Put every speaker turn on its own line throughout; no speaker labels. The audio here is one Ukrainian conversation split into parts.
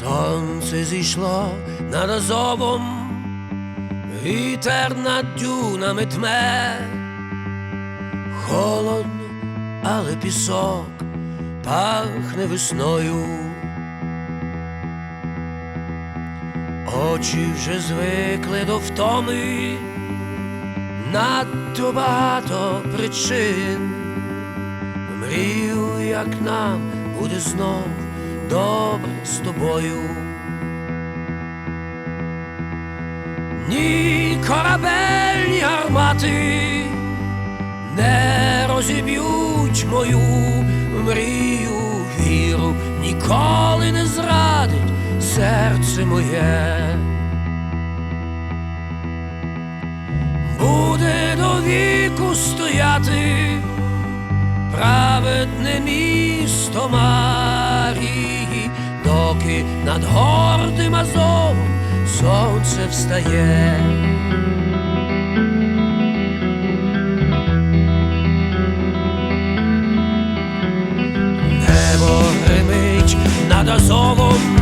Сонце зійшло над Азовом, вітер над дюнами тме, холодно, але пісок пахне весною. Очі вже звикли до втоми, надто багато причин. Мрію, як нам буде знов добре з тобою. Ні корабельні гармати не розіб'ють мою мрію, віру, ніколи не зрадить серце моє. Буде до віку стояти праведне місто Марії, доки над гордим Азовом сонце встає. Небо гримить над Азовом,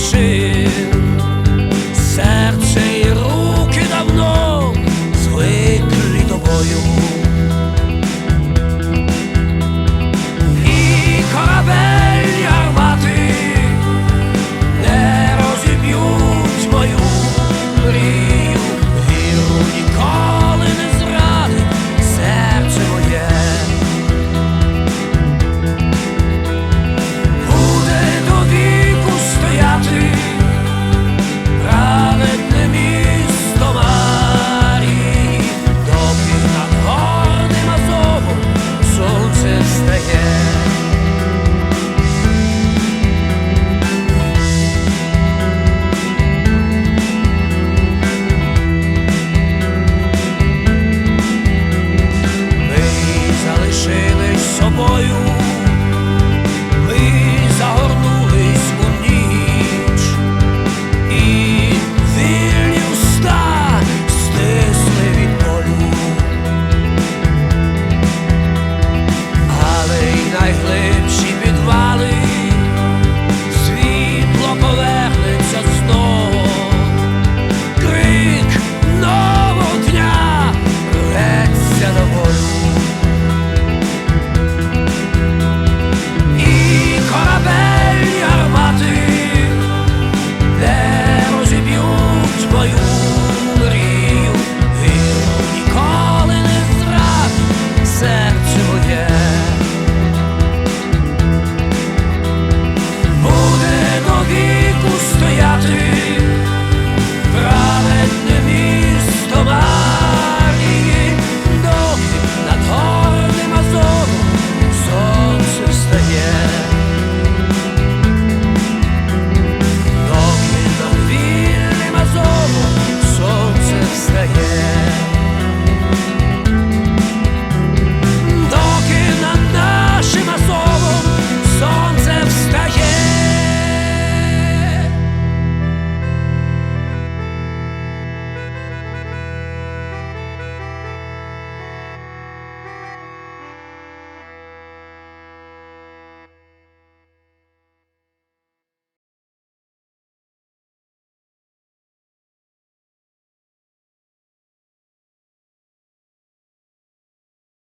shade.